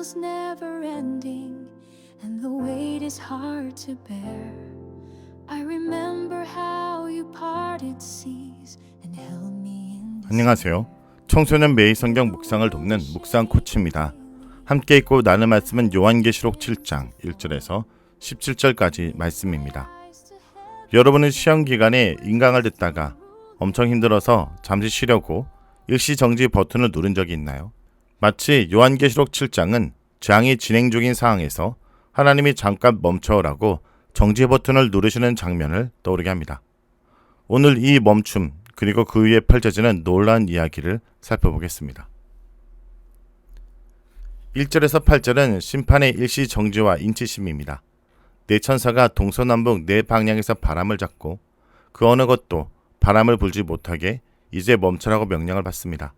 feels never ending, and the weight is hard to bear. I remember how you parted seas and held me in. 안녕하세요. 청소년 매일 성경 묵상을 돕는 묵상 코치입니다. 함께 읽고 나눌 말씀은 요한계시록 7장 1절에서 17절까지 말씀입니다. 여러분은 시험 기간에 인강을 듣다가 엄청 힘들어서 잠시 쉬려고 일시 정지 버튼을 누른 적이 있나요? 마치 요한계시록 7장은 재앙이 진행 중인 상황에서 하나님이 잠깐 멈춰라고 정지 버튼을 누르시는 장면을 떠오르게 합니다. 오늘 이 멈춤 그리고 그 위에 펼쳐지는 놀라운 이야기를 살펴보겠습니다. 1절에서 8절은 심판의 일시 정지와 인치심입니다. 네 천사가 동서남북 네 방향에서 바람을 잡고 그 어느 것도 바람을 불지 못하게 이제 멈춰라고 명령을 받습니다.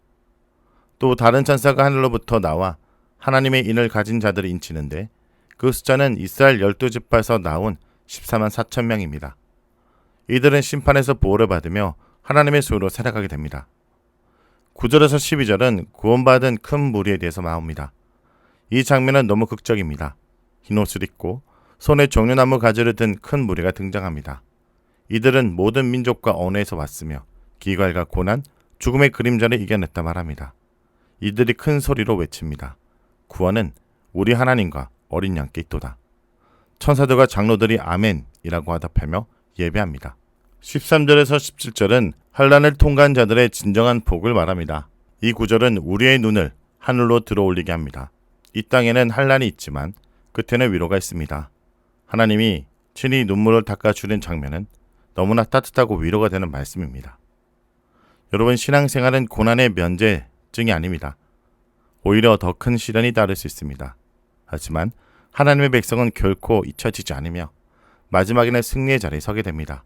또 다른 천사가 하늘로부터 나와 하나님의 인을 가진 자들을 인치는데 그 숫자는 이스라엘 열두 지파에서 나온 14만 4천 명입니다. 이들은 심판에서 보호를 받으며 하나님의 소유로 살아가게 됩니다. 9절에서 12절은 구원받은 큰 무리에 대해서 나옵니다. 이 장면은 너무 극적입니다. 흰 옷을 입고 손에 종려나무 가지를 든 큰 무리가 등장합니다. 이들은 모든 민족과 언어에서 왔으며 기갈과 고난, 죽음의 그림자를 이겨냈다 말합니다. 이들이 큰 소리로 외칩니다. 구원은 우리 하나님과 어린 양께 있도다. 천사들과 장로들이 아멘이라고 하답하며 예배합니다. 13절에서 17절은 환란을 통과한 자들의 진정한 복을 말합니다. 이 구절은 우리의 눈을 하늘로 들어올리게 합니다. 이 땅에는 환란이 있지만 끝에는 위로가 있습니다. 하나님이 친히 눈물을 닦아주는 장면은 너무나 따뜻하고 위로가 되는 말씀입니다. 여러분 신앙생활은 고난의 면제 증이 아닙니다. 오히려 더 큰 시련이 따를 수 있습니다. 하지만 하나님의 백성은 결코 잊혀지지 않으며 마지막에는 승리의 자리에 서게 됩니다.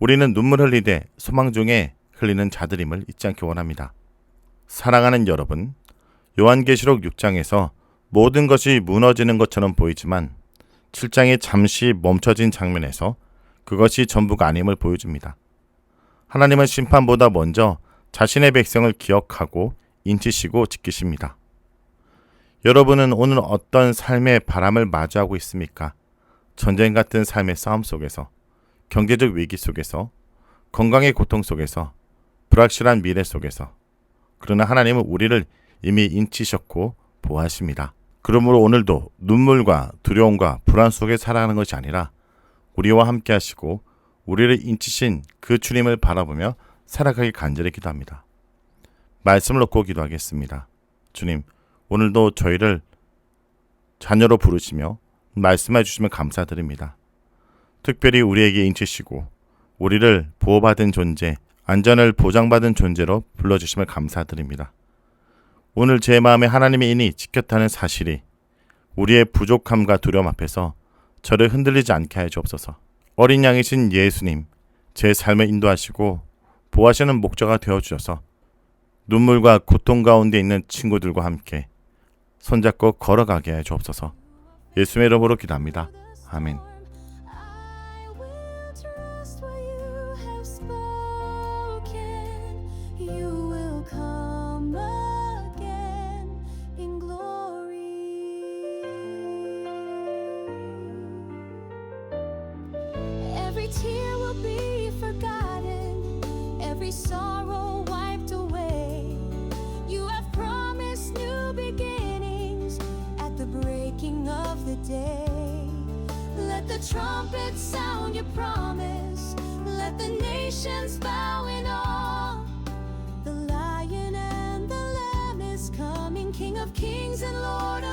우리는 눈물 흘리되 소망 중에 흘리는 자들임을 잊지 않기 원합니다. 사랑하는 여러분, 요한계시록 6장에서 모든 것이 무너지는 것처럼 보이지만 7장에 잠시 멈춰진 장면에서 그것이 전부가 아님을 보여줍니다. 하나님은 심판보다 먼저 자신의 백성을 기억하고 인치시고 지키십니다. 여러분은 오늘 어떤 삶의 바람을 마주하고 있습니까? 전쟁 같은 삶의 싸움 속에서, 경제적 위기 속에서, 건강의 고통 속에서, 불확실한 미래 속에서. 그러나 하나님은 우리를 이미 인치셨고 보호하십니다. 그러므로 오늘도 눈물과 두려움과 불안 속에 살아가는 것이 아니라 우리와 함께 하시고 우리를 인치신 그 주님을 바라보며 살아가기 간절히 기도합니다. 말씀을 놓고 기도하겠습니다. 주님, 오늘도 저희를 자녀로 부르시며 말씀해 주시면 감사드립니다. 특별히 우리에게 인치시고 우리를 보호받은 존재, 안전을 보장받은 존재로 불러주심을 감사드립니다. 오늘 제 마음에 하나님의 인이 지켰다는 사실이 우리의 부족함과 두려움 앞에서 저를 흔들리지 않게 하여 주옵소서. 어린 양이신 예수님, 제 삶을 인도하시고 보호하시는 목자가 되어 주셔서 눈물과 고통 가운데 있는 친구들과 함께 손잡고 걸어가게 해 주옵소서. 예수의 이름으로 기도합니다. 아멘. I will trust every sorrow wiped away. You have promised new beginnings at the breaking of the day. Let the trumpet sound your promise. Let the nations bow in awe. The lion and the lamb is coming, King of kings and Lord